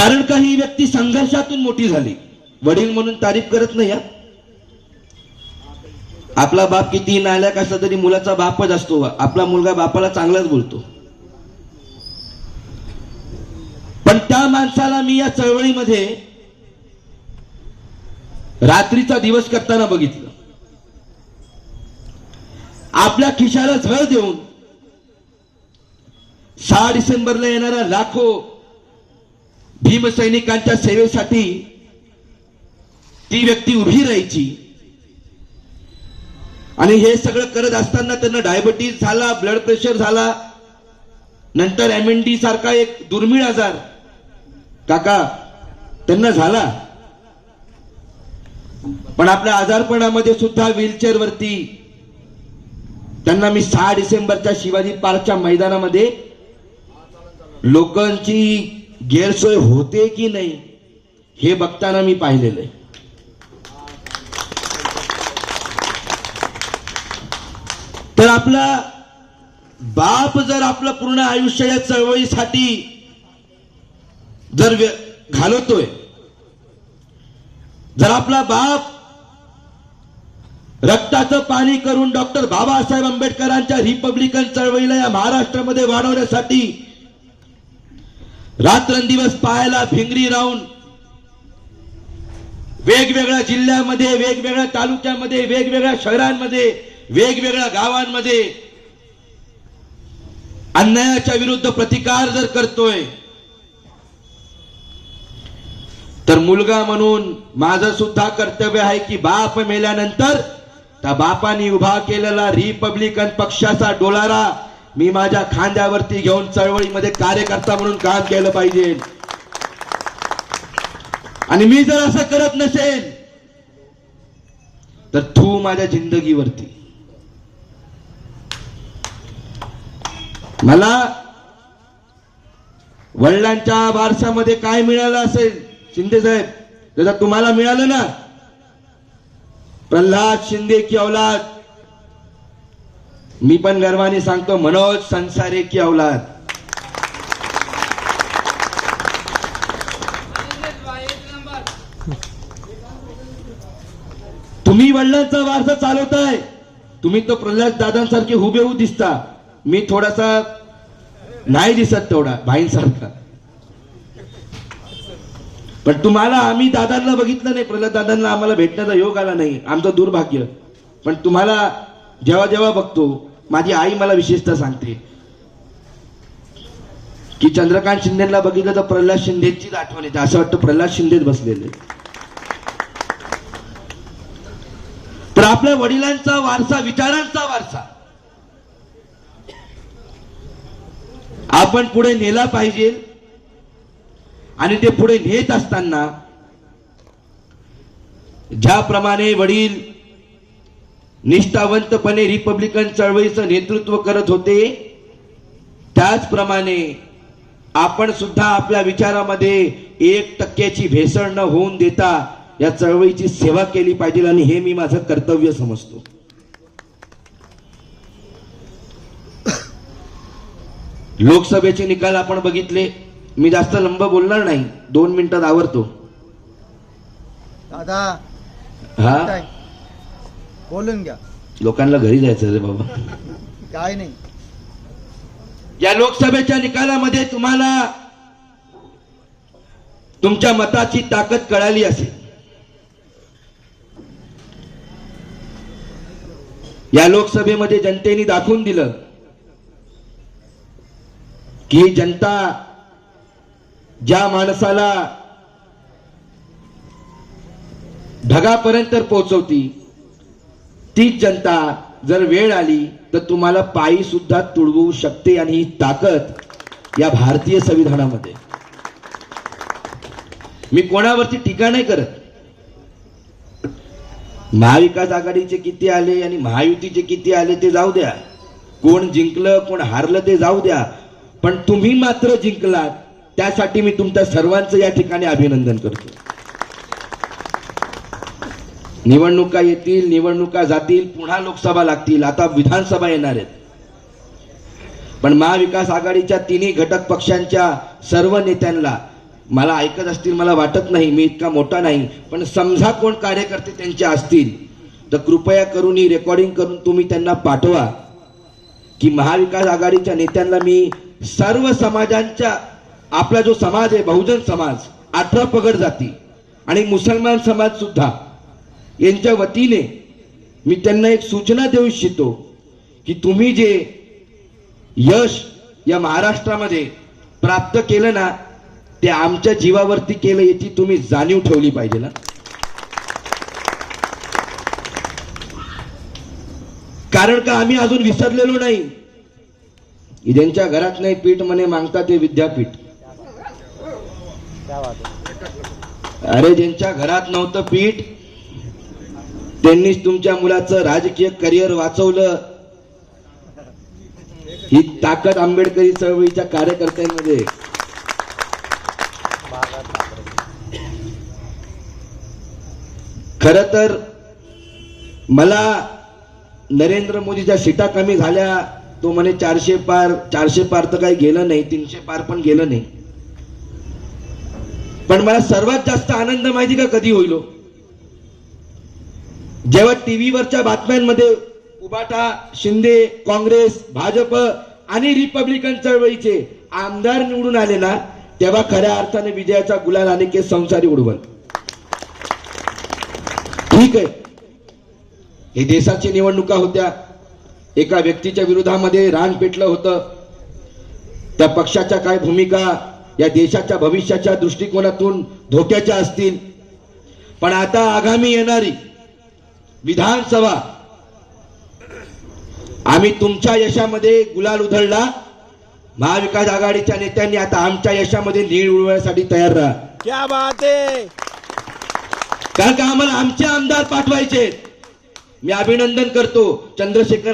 कारण का ही व्यक्ती संघर्षातून मोठी झाली? वडील म्हणून तारीफ करत नाही आपला बाप किती नालायक असला तरी मुलाचा बापच असतो आपला मुलगा बापाला चांगलाच बोलतो. पण त्या माणसाला मी या चळवळीमध्ये रात्रीचा दिवस करताना बघितलं. आपल्या खिशाला झळ देऊन सहा डिसेंबरला येणारा लाखो भीमसैनिकांच्या सेवेसाठी ती व्यक्ती उभी राहायची. आणि हे सगळं करत असताना त्यांना डायबिटीज झाला ब्लड प्रेशर झाला. नंतर एम एन डी सारखा एक दुर्मिळ आजार. काका त्यांना झाला. पण आपल्या आजारपणामध्ये सुद्धा व्हीलचेअर वरती त्यांना मी सहा डिसेंबरच्या शिवाजी पार्कच्या मैदानामध्ये लोकांची गैरसोय होते की नाही हे बघताना मी पाहिलेलं आहे. तर आपला बाप जर आपलं पूर्ण आयुष्य या चळवळीसाठी जर व्य- घालवतोय जर आपला बाप रक्ताचं पाणी करून डॉक्टर बाबासाहेब आंबेडकरांच्या रिपब्लिकन चळवळीला या महाराष्ट्रामध्ये वाढवण्यासाठी रात्रंदिवस पायाला भिंगरी राहून वेगवेगळ्या जिल्ह्यामध्ये वेगवेगळ्या तालुक्यामध्ये वेगवेगळ्या शहरांमध्ये वेगवेगळ्या गावांमध्ये अन्यायाच्या विरुद्ध प्रतिकार जर करतोय तर मुलगा म्हणून माझं सुद्धा कर्तव्य आहे की बाप मेल्यानंतर त्या बापाने उभा केलेला रिपब्लिकन पक्षाचा डोलारा मी माझ्या खांद्यावरती घेऊन चळवळीमध्ये कार्यकर्ता म्हणून काम केलं पाहिजे. आणि मी जर असं करत नसेल तर तू माझ्या जिंदगीवरती. मला वडिलांच्या वारसामध्ये काय मिळालं असेल शिंदे साहेब जसं तुम्हाला मिळालं ना? प्रल्हाद शिंदे की औलाद? मी पण गर्वाने सांगतो मनोज संसारे की औलाद. तुम्ही वडिलांचा वारसा चालवताय. तुम्ही तो प्रल्हाद दादांसारखे हुबेहू दिसता. मी थोडासा नाही दिसत तेवढा भाईंसारखा. पण तुम्हाला आम्ही दादांना बघितलं नाही प्रल्हाद दादांना आम्हाला भेटण्याचा योग आला नाही. आमचं दुर्भाग्य. पण तुम्हाला जेव्हा जेव्हा बघतो माझी आई मला विशेषतः सांगते की चंद्रकांत शिंदेला बघितलं तर प्रल्हाद शिंदेचीच आठवण येते. असं वाटतं प्रल्हाद शिंदेच बसलेले. तर आपल्या वडिलांचा वारसा विचारांचा वारसा. आपण पुढे नेला पाहिजे. आणि ते पुढे नेत असताना ज्याप्रमाणे वडील निष्ठावंतपणे रिपब्लिकन चळवळीचं नेतृत्व करत होते. त्याचप्रमाणे आपण सुद्धा आपल्या विचारामध्ये एक टक्क्याची भेसळ न होऊन देता या चळवळीची सेवा केली पाहिजे आणि हे मी माझं कर्तव्य समजतो. लोकसभेचे निकाल आपण बघितले. मी जास्त लंब बोलणार नाही. दोन मिनिटात आवरतो. दादा हा? बोलून घ्या. लोकांना घरी जायचं रे बाबा. काय नाही. या लोकसभेच्या निकालामध्ये तुम्हाला तुमच्या मताची ताकद कळाली असेल. या लोकसभेमध्ये जनतेने दाखवून दिलं की जनता ज्या माणसाला ढगापर्यंत पोहोचवती तीच जनता जर वेळ आली तर तुम्हाला पायी सुद्धा तुडवू शकते आणि ही ताकद या भारतीय संविधानामध्ये. मी कोणावरती टीका नाही करत. महाविकास आघाडीचे किती आले आणि महायुतीचे किती आले ते जाऊ द्या. कोण जिंकलं कोण हारलं ते जाऊ द्या. पण तुम्ही मात्र जिंकलात त्यासाठी मी तुमच्या सर्वांचं या ठिकाणी अभिनंदन करतो. निवडणुका येतील निवडणुका जातील पुन्हा लोकसभा लागतील. आता विधानसभा येणार आहेत. पण महाविकास आघाडीच्या तिन्ही घटक पक्षांच्या सर्व नेत्यांना मला ऐकत असतील मला वाटत नाही मी इतका मोठा नाही पण समजा कोण कार्यकर्ते त्यांचे असतील. तर कृपया करून ही रेकॉर्डिंग करून तुम्ही त्यांना पाठवा की महाविकास आघाडीच्या नेत्यांना मी सर्व समाजांच्या आपला जो समाज आहे बहुजन समाज अठरा पगड जाती आणि मुसलमान समाज सुद्धा यांच्या वतीने मी त्यांना एक सूचना देऊ इच्छितो की तुम्ही जे यश या महाराष्ट्रामध्ये प्राप्त केलं ना ते आमच्या जीवावरती केलं याची तुम्ही जाणीव ठेवली पाहिजे ना. कारण का आम्ही अजून विसरलेलो नाही? ज्यांच्या घरात नाही पीठ म्हणे मागता ते विद्यापीठ. अरे ज्यांच्या घरात नव्हतं पीठ त्यांनीच तुमच्या मुलाचं राजकीय करिअर वाचवलं. ही ताकद आंबेडकरी चळवळीच्या कार्यकर्त्यांमध्ये. खर तर मला नरेंद्र मोदीच्या सीटा कमी झाल्या तो म्हणे चारशे पार चारशे पार तर काही गेलं नाही तीनशे पार पण गेलं नाही. पण मला सर्वात जास्त आनंद माहिती का कधी होईल हो? जेव्हा टीव्हीवरच्या बातम्यांमध्ये उबाटा शिंदे काँग्रेस भाजप आणि रिपब्लिकन चळवळीचे आमदार निवडून आले ना तेव्हा खऱ्या अर्थाने विजयाचा गुलाल आणि संसारी उडवल. ठीक आहे. हे देशाची निवडणुका होत्या. एका व्यक्तीच्या विरोधामध्ये रान पेटलं होतं. त्या पक्षाच्या काय भूमिका या देशाच्या भविष्याच्या दृष्टिकोनातून धोक्याच्या असतील. पण आता आगामी येणारी विधानसभा. आम्ही तुमच्या यशामध्ये गुलाल उधळला. महाविकास आघाडीच्या नेत्यांनी आता आमच्या यशामध्ये नीळ उडवण्यासाठी तयार राहा. क्या बात कारण का आम्हाला आमचे आमदार पाठवायचे मी अभिनंदन करतो. चंद्रशेखर